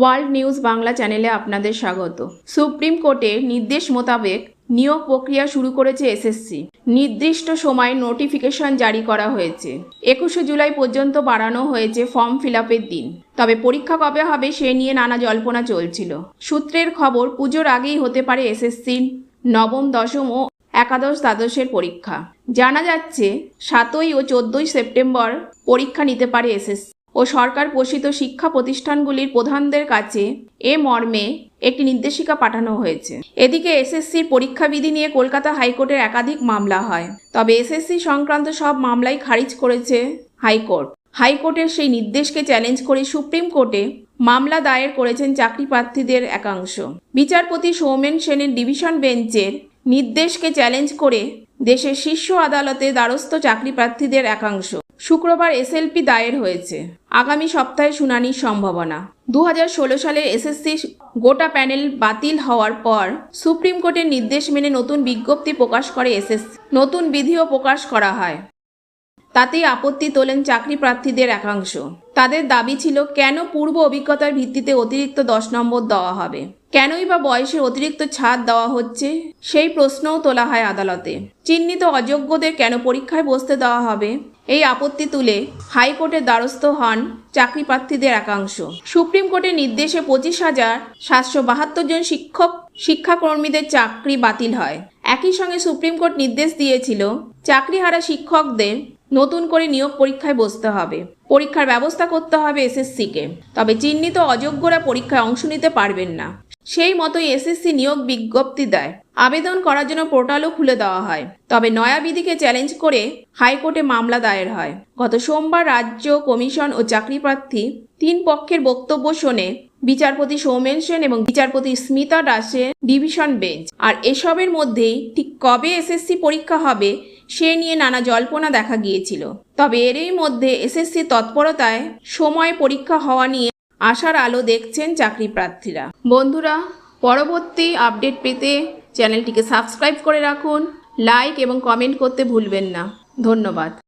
World news Bangla চ্যানেলে আপনাদের স্বাগত। সুপ্রিম কোর্টের নির্দেশ মোতাবেক নিয়োগ প্রক্রিয়া শুরু করেছে এসএসসি। নির্দিষ্ট সময় নোটিফিকেশন জারি করা হয়েছে। একুশে জুলাই পর্যন্ত বাড়ানো হয়েছে ফর্ম ফিল দিন। তবে পরীক্ষা কবে হবে সে নিয়ে নানা জল্পনা চলছিল। সূত্রের খবর, পুজোর আগেই হতে পারে এসএসসির নবম, দশম ও একাদশ দ্বাদশের পরীক্ষা। জানা যাচ্ছে, সাতই ও চোদ্দই সেপ্টেম্বর পরীক্ষা নিতে পারে এসএসসি। ও সরকার পোষিত শিক্ষা প্রতিষ্ঠানগুলির প্রধানদের কাছে এ মর্মে একটি নির্দেশিকা পাঠানো হয়েছে। এদিকে এসএসসির পরীক্ষা বিধি নিয়ে কলকাতা হাইকোর্টের একাধিক মামলা হয়। তবে এসএসসি সংক্রান্ত সব মামলাই খারিজ করেছে হাইকোর্ট। হাইকোর্টের সেই নির্দেশকে চ্যালেঞ্জ করে সুপ্রিম কোর্টে মামলা দায়ের করেছেন চাকরি প্রার্থীদের একাংশ। বিচারপতি সৌমেন সেনের ডিভিশন বেঞ্চের নির্দেশকে চ্যালেঞ্জ করে দেশের শীর্ষ আদালতে দ্বারস্থ চাকরি প্রার্থীদের একাংশ। শুক্রবার এসএলপি দায়ের হয়েছে। আগামী সপ্তাহে শুনানির সম্ভাবনা। দু সালের এসএসসি গোটা প্যানেল বাতিল হওয়ার পর সুপ্রিম কোর্টের নির্দেশ মেনে নতুন বিজ্ঞপ্তি প্রকাশ করে এসএসসি। নতুন বিধিও প্রকাশ করা হয়। তাতেই আপত্তি তোলেন চাকরি প্রার্থীদের একাংশ। তাদের দাবি ছিল, কেন পূর্ব অভিজ্ঞতার ভিত্তিতে অতিরিক্ত দশ নম্বর দেওয়া হবে? কেনই বা বয়সের অতিরিক্ত ছাড় দেওয়া হচ্ছে? সেই প্রশ্নও তোলা হয় আদালতে। চিহ্নিত অযোগ্যদের কেন পরীক্ষায় বসতে দেওয়া হবে? এই আপত্তি তুলে হাইকোর্টের দ্বারস্থ হন চাকরি প্রার্থীদের একাংশ। সুপ্রিম কোর্টের নির্দেশে পঁচিশ হাজার সাতশো বাহাত্তর জন শিক্ষক, শিক্ষাকর্মীদের চাকরি বাতিল হয়। একই সঙ্গে সুপ্রিম কোর্ট নির্দেশ দিয়েছিল, চাকরিহারা শিক্ষকদের নতুন করে নিয়োগ পরীক্ষায় বসতে হবে। পরীক্ষার ব্যবস্থা করতে হবে এসএসসিকে। তবে চিহ্নিত অযোগ্যরা পরীক্ষায় অংশ নিতে পারবেন না। সেই মতোই এসএসসি নিয়োগ বিজ্ঞপ্তি দেয়। আবেদন করার জন্য পোর্টালও খুলে দেওয়া হয়। তবে নয়া বিধিকে চ্যালেঞ্জ করে হাইকোর্টে মামলা দায়ের হয়। গত সোমবার রাজ্য কমিশন ও চাকরি প্রার্থী তিন পক্ষের বক্তব্য শোনে বিচারপতি সৌমেন সেন এবং বিচারপতি স্মিতা দাসের ডিভিশন বেঞ্চ। আর এসবের মধ্যেই ঠিক কবে এসএসসি পরীক্ষা হবে সে নিয়ে নানা জল্পনা দেখা গিয়েছিল। তবে এরই মধ্যে এসএসসি তৎপরতায় সময় পরীক্ষা হওয়া নিয়ে আশার আলো দেখছেন চাকরি প্রার্থীরা। বন্ধুরা, পরবর্তী আপডেট পেতে চ্যানেলটিকে সাবস্ক্রাইব করে রাখুন, লাইক এবং কমেন্ট করতে ভুলবেন না। ধন্যবাদ।